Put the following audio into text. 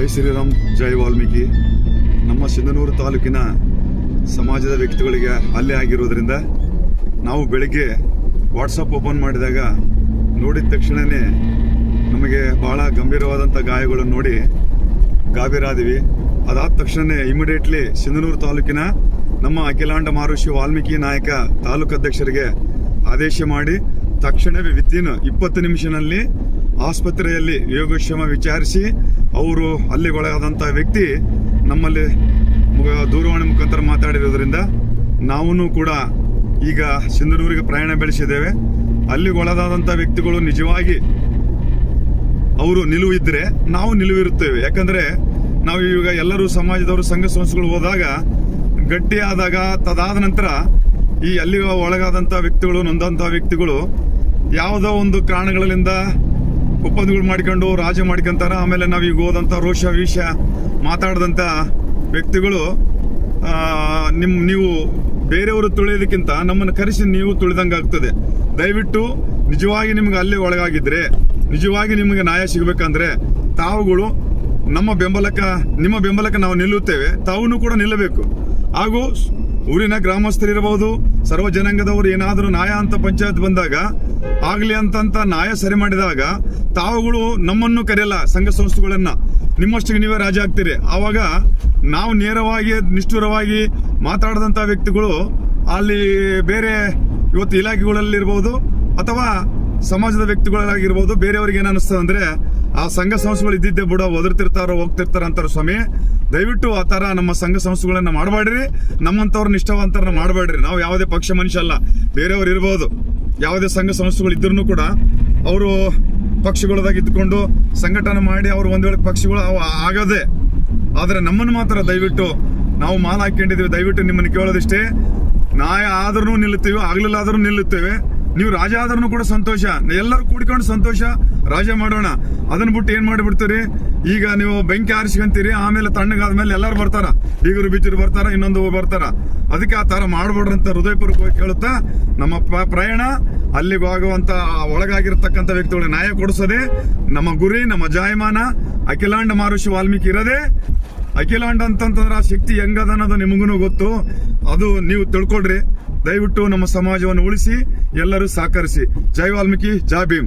ಜೈ ಶ್ರೀರಾಮ್, ಜೈ ವಾಲ್ಮೀಕಿ. ನಮ್ಮ ಸಿಂಧನೂರು ತಾಲೂಕಿನ ಸಮಾಜದ ವ್ಯಕ್ತಿಗಳಿಗೆ ಅಲ್ಲೇ ಆಗಿರೋದ್ರಿಂದ ನಾವು ಬೆಳಗ್ಗೆ ವಾಟ್ಸಪ್ ಓಪನ್ ಮಾಡಿದಾಗ ನೋಡಿದ ತಕ್ಷಣವೇ ನಮಗೆ ಭಾಳ ಗಂಭೀರವಾದಂಥ ಗಾಯಗಳನ್ನು ನೋಡಿ ಗಾಬೀರಾದಿವಿ ಅದಾದ ತಕ್ಷಣ ಇಮಿಡಿಯೇಟ್ಲಿ ಸಿಂಧನೂರು ತಾಲೂಕಿನ ನಮ್ಮ ಅಖಿಲಾಂಡ ಮಹರ್ಷಿ ವಾಲ್ಮೀಕಿ ನಾಯಕ ತಾಲೂಕು ಅಧ್ಯಕ್ಷರಿಗೆ ಆದೇಶ ಮಾಡಿ ತಕ್ಷಣವೇ ವಿತಿನ್ ಇಪ್ಪತ್ತು ನಿಮಿಷನಲ್ಲಿ ಆಸ್ಪತ್ರೆಯಲ್ಲಿ ಯೋಗಕ್ಷೇಮ ವಿಚಾರಿಸಿ ಅವರು ಅಲ್ಲಿಗೊಳಗಾದಂಥ ವ್ಯಕ್ತಿ ನಮ್ಮಲ್ಲಿ ದೂರವಾಣಿ ಮುಖಾಂತರ ಮಾತಾಡಿರೋದ್ರಿಂದ ನಾವೂ ಕೂಡ ಈಗ ಸಿಂಧನೂರಿಗೆ ಪ್ರಯಾಣ ಬೆಳೆಸಿದ್ದೇವೆ. ಅಲ್ಲಿಗೊಳಗಾದಂಥ ವ್ಯಕ್ತಿಗಳು ನಿಜವಾಗಿ ಅವರು ನಿಲುವು ಇದ್ದರೆ ನಾವು ನಿಲುವಿರುತ್ತೇವೆ. ಯಾಕಂದರೆ ನಾವು ಈಗ ಎಲ್ಲರೂ ಸಮಾಜದವರು, ಸಂಘ ಸಂಸ್ಥೆಗಳು ಹೋದಾಗ ಗಟ್ಟಿಯಾದಾಗ ತದಾದ ನಂತರ ಈ ಅಲ್ಲಿ ಒಳಗಾದಂಥ ವ್ಯಕ್ತಿಗಳು ನೊಂದಂಥ ವ್ಯಕ್ತಿಗಳು ಯಾವುದೋ ಒಂದು ಕಾರಣಗಳಿಂದ ಒಪ್ಪಂದಗಳು ಮಾಡ್ಕೊಂಡು ರಾಜ ಮಾಡ್ಕೊಂತಾರ. ಆಮೇಲೆ ನಾವು ಈಗ ಹೋದಂಥ ರೋಷ ವಿಷ ಮಾತಾಡಿದಂಥ ವ್ಯಕ್ತಿಗಳು ನಿಮ್ಮ ನಿಮ್, ನೀವು ಬೇರೆಯವರು ತುಳಿಯೋದಕ್ಕಿಂತ ನಮ್ಮನ್ನು ಕರೆಸಿ ನೀವು ತುಳಿದಂಗೆ ಆಗ್ತದೆ. ದಯವಿಟ್ಟು ನಿಜವಾಗಿ ನಿಮ್ಗೆ ಅಲ್ಲೇ ಒಳಗಾಗಿದ್ರೆ, ನಿಜವಾಗಿ ನಿಮಗೆ ನ್ಯಾಯ ಸಿಗಬೇಕಂದ್ರೆ ತಾವುಗಳು ನಮ್ಮ ಬೆಂಬಲಕ್ಕ, ನಿಮ್ಮ ಬೆಂಬಲಕ್ಕೆ ನಾವು ನಿಲ್ಲುತ್ತೇವೆ. ತಾವು ಕೂಡ ನಿಲ್ಲಬೇಕು. ಹಾಗೂ ಊರಿನ ಗ್ರಾಮಸ್ಥರಿರಬಹುದು, ಸರ್ವ ಜನಾಂಗದವರು ಏನಾದರೂ ನ್ಯಾಯ ಅಂತ ಪಂಚಾಯತ್ ಬಂದಾಗ, ಆಗ್ಲಿ ಅಂತಂತ ನ್ಯಾಯ ಸರಿ ಮಾಡಿದಾಗ, ತಾವುಗಳು ನಮ್ಮನ್ನು ಕರೆಯಲ್ಲ ಸಂಘ ಸಂಸ್ಥೆಗಳನ್ನ. ನಿಮ್ಮಷ್ಟಿಗೆ ನೀವೇ ರಾಜ ಆಗ್ತೀರಿ. ಆವಾಗ ನಾವು ನೇರವಾಗಿ, ನಿಷ್ಠುರವಾಗಿ ಮಾತಾಡದಂತ ವ್ಯಕ್ತಿಗಳು ಅಲ್ಲಿ ಬೇರೆ ಇವತ್ತು ಇಲಾಖೆಗಳಲ್ಲಿರ್ಬೋದು ಅಥವಾ ಸಮಾಜದ ವ್ಯಕ್ತಿಗಳಾಗಿರ್ಬೋದು, ಬೇರೆಯವ್ರಿಗೆ ಏನು ಅನಿಸ್ತದೆ ಅಂದ್ರೆ ಆ ಸಂಘ ಸಂಸ್ಥೆಗಳು ಇದ್ದಿದ್ದೆ ಬಿಡ ಒದರ್ತಿರ್ತಾರೋ ಹೋಗ್ತಿರ್ತಾರ ಅಂತಾರ ಸ್ವಾಮಿ. ದಯವಿಟ್ಟು ಆ ತರ ನಮ್ಮ ಸಂಘ ಸಂಸ್ಥೆಗಳನ್ನ ಮಾಡಬೇಡ್ರಿ. ನಮ್ಮಂತವ್ರನ್ನ ಇಷ್ಟವಂತರನ್ನ ಮಾಡಬೇಡ್ರಿ. ನಾವು ಯಾವುದೇ ಪಕ್ಷ ಮನುಷ್ಯ ಅಲ್ಲ. ಬೇರೆಯವ್ರು ಇರ್ಬೋದು. ಯಾವುದೇ ಸಂಘ ಸಂಸ್ಥೆಗಳು ಇದ್ರೂ ಕೂಡ ಅವರು ಪಕ್ಷಗಳದಾಗ ಇದ್ಕೊಂಡು ಸಂಘಟನೆ ಮಾಡಿ ಅವ್ರು ಒಂದ್ ವೇಳೆ ಪಕ್ಷಗಳು ಅವು ಆಗದೆ ಆದ್ರೆ ನಮ್ಮನ್ನು ಮಾತ್ರ ದಯವಿಟ್ಟು ನಾವು ಮಾಲ್ ಹಾಕೊಂಡಿದ್ದೀವಿ ದಯವಿಟ್ಟು ನಿಮ್ಮನ್ನು ಕೇಳೋದಿಷ್ಟೇ. ನಾಯ ಆದ್ರೂ ನಿಲ್ಲುತ್ತೇವೆ ಆಗ್ಲಿಲ್ಲ ಆದ್ರೂ ನಿಲ್ಲುತ್ತೇವೆ. ನೀವು ರಾಜ ಆದ್ರೂ ಕೂಡ ಸಂತೋಷ. ಎಲ್ಲರೂ ಕೂಡಿಕೊಂಡು ಸಂತೋಷ, ರಾಜ ಮಾಡೋಣ. ಅದನ್ನ ಬಿಟ್ಟು ಏನ್ ಮಾಡಿಬಿಡ್ತೀರಿ? ಈಗ ನೀವು ಬೆಂಕಿ ಆರಿಸ್ಕೊಂತೀರಿ, ಆಮೇಲೆ ತಣ್ಣಗಾದ್ಮೇಲೆ ಎಲ್ಲರೂ ಬರ್ತಾರ. ಬೀಗರು ಬಿಚ್ಚರು ಬರ್ತಾರ, ಇನ್ನೊಂದು ಬರ್ತಾರ. ಅದಕ್ಕೆ ಆ ತರ ಮಾಡ್ಬೇಡ್ರಿ ಅಂತ ಹೃದಯಪೂರ್ವಕವಾಗಿ ಕೇಳುತ್ತಾ, ನಮ್ಮ ಪ್ರಯಾಣ ಅಲ್ಲಿಗೆ ಆಗುವಂತ ಒಳಗಾಗಿರ್ತಕ್ಕಂಥ ವ್ಯಕ್ತಿಗಳಿಗೆ ನ್ಯಾಯ ಕೊಡಿಸೋದೆ, ನಮ್ಮ ಗುರಿ, ನಮ್ಮ ಜಾಯಮಾನ, ಅಖಿಲಾಂಡ ಮಹರ್ಷಿ ವಾಲ್ಮೀಕಿ ಇರದೆ. ಅಖಿಲಾಂಡ್ ಅಂತಂತಂದ್ರೆ ಆ ಶಕ್ತಿ ಹೆಂಗದ ಅನ್ನೋದು ನಿಮಗೂ ಗೊತ್ತು. ಅದು ನೀವು ತಿಳ್ಕೊಡ್ರಿ ದಯವಿಟ್ಟು ನಮ್ಮ ಸಮಾಜವನ್ನು ಉಳಿಸಿ ಎಲ್ಲರೂ ಸಹಕರಿಸಿ. ಜೈ ವಾಲ್ಮೀಕಿ ಜೈ